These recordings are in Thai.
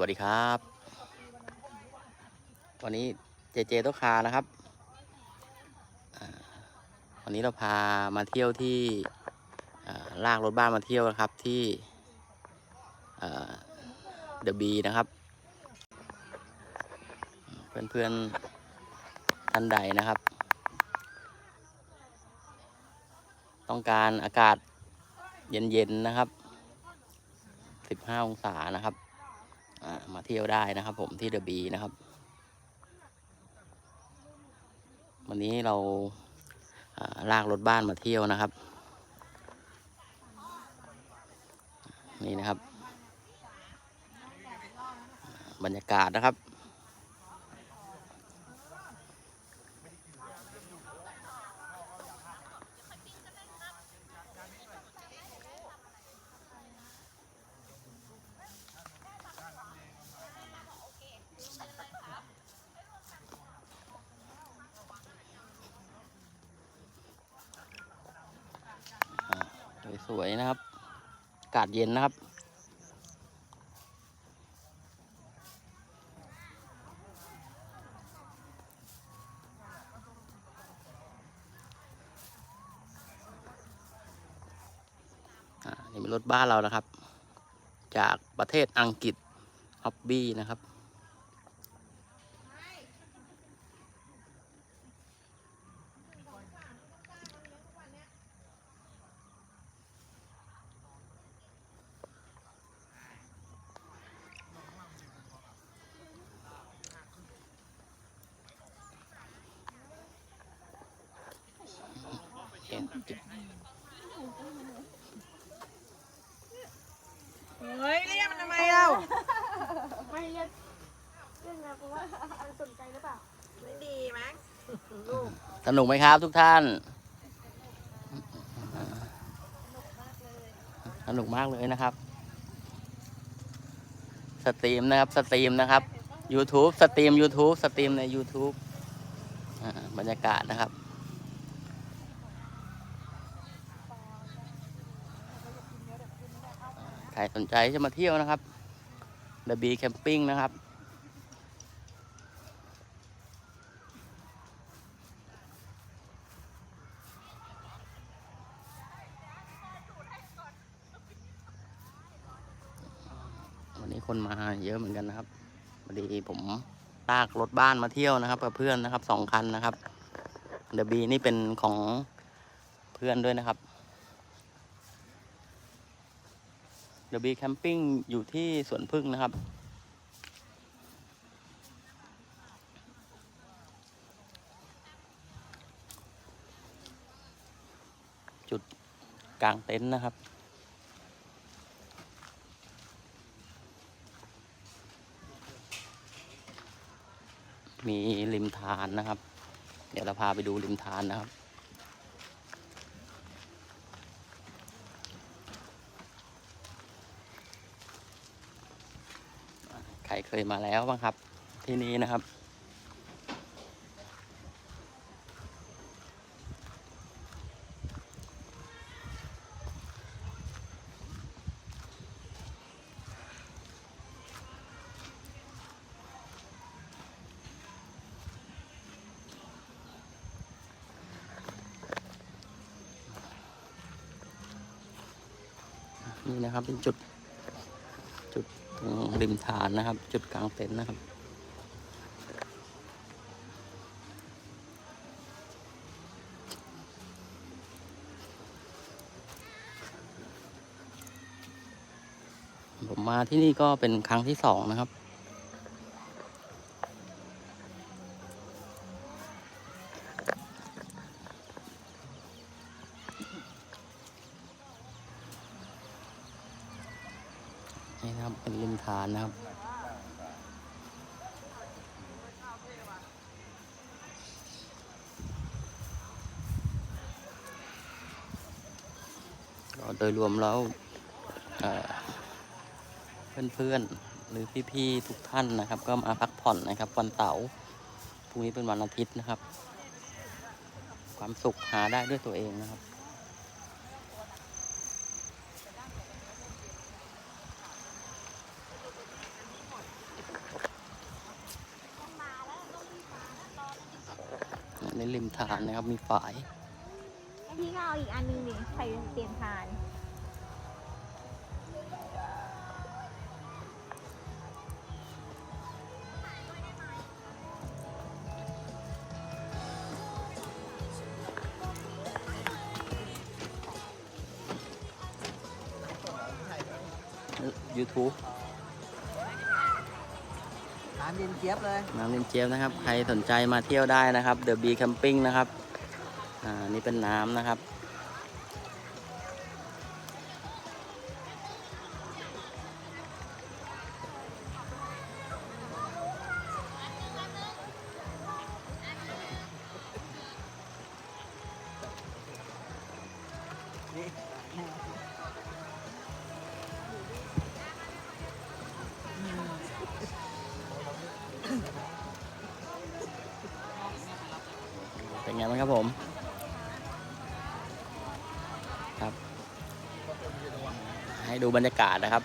วัสดีครับ วันนี้เจเจโตคานะครับ วันนี้เราพามาเที่ยวที่ลากรถบ้านมาเที่ยวนะครับที่เดอะบีนะครับ เพื่อนๆท่านใดนะครับ ต้องการอากาศเย็นๆนะครับ 15 องศานะครับ มาเที่ยวได้นะครับ ผมที่เดอะบีนะครับ วันนี้เราอ่าลากรถบ้านมาเที่ยวนะครับ นี่นะครับ บรรยากาศนะครับ สวยนะครับ อากาศเย็นนะครับ นี่เป็นรถบ้านเรานะครับ จากประเทศอังกฤษฮอบบี้นะครับ เฮ้ยเรียกมันทำไมเราไม่เรียกเรื่องนะเพราะว่าสนใจหรือเปล่า ไม่ดีมั้งสนุกไหมครับทุกท่าน สนุกมากเลยนะครับ สตรีมนะครับ สตรีมนะครับ YouTube สตรีม YouTube สตรีมใน YouTube อ่าบรรยากาศนะครับ ใครสนใจจะมาเที่ยวนะครับ The Bee Camping นะครับวันนี้คนมาเยอะเหมือนกันนะครับพอดีผมลากรถบ้านมาเที่ยวนะครับกับเพื่อนนะครับสองคันนะครับเดบีนี่เป็นของเพื่อนด้วยนะครับ เดบีแคมปิ้งอยู่ที่สวนพึ่งนะครับ จุดกลางเต็นท์นะครับมีริมทานนะครับ เดี๋ยวเราพาไปดูริมทานนะครับ ครเคยมาแล้วบ้างครับ ที่นี้นะครับนี่นะครับเป็นจุดจุด ตรงริมฐานนะครับ จุดกลางเต็นท์นะครับผมมาที่นี่ก็เป็นครั้งที่สองนะครับ นี่นะครับเป็นริมทานนะครับ ก็โดยรวมแล้วเอ่อเพื่อนๆหรือพี่ๆทุกท่านนะครับ ก็มาพักผ่อนนะครับ วันเสาร์พรุ่งนี้เป็นวันอาทิตย์นะครับ ความสุขหาได้ด้วยตัวเองนะครับ ริมทางนะครับมีฝายพี่ก็เอาอีกอันนึงดิใส่เปลี่ยนทาน YouTube น้ำเย็นเจี๊ยบเลย น้ำเล่นเจี๊ยบนะครับ ใครสนใจมาเที่ยวได้นะครับ The Bee Camping นะครับ อ่า นี่เป็นน้ำนะครับ ครับผม ครับ ให้ดูบรรยากาศนะครับ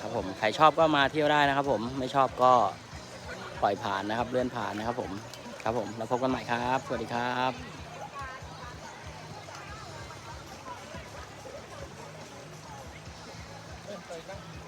ครับผม ใครชอบก็มาเที่ยวได้นะครับผม ไม่ชอบก็ปล่อยผ่านนะครับ เลื่อนผ่านนะครับผม ครับผม แล้วพบกันใหม่ครับ สวัสดีครับอ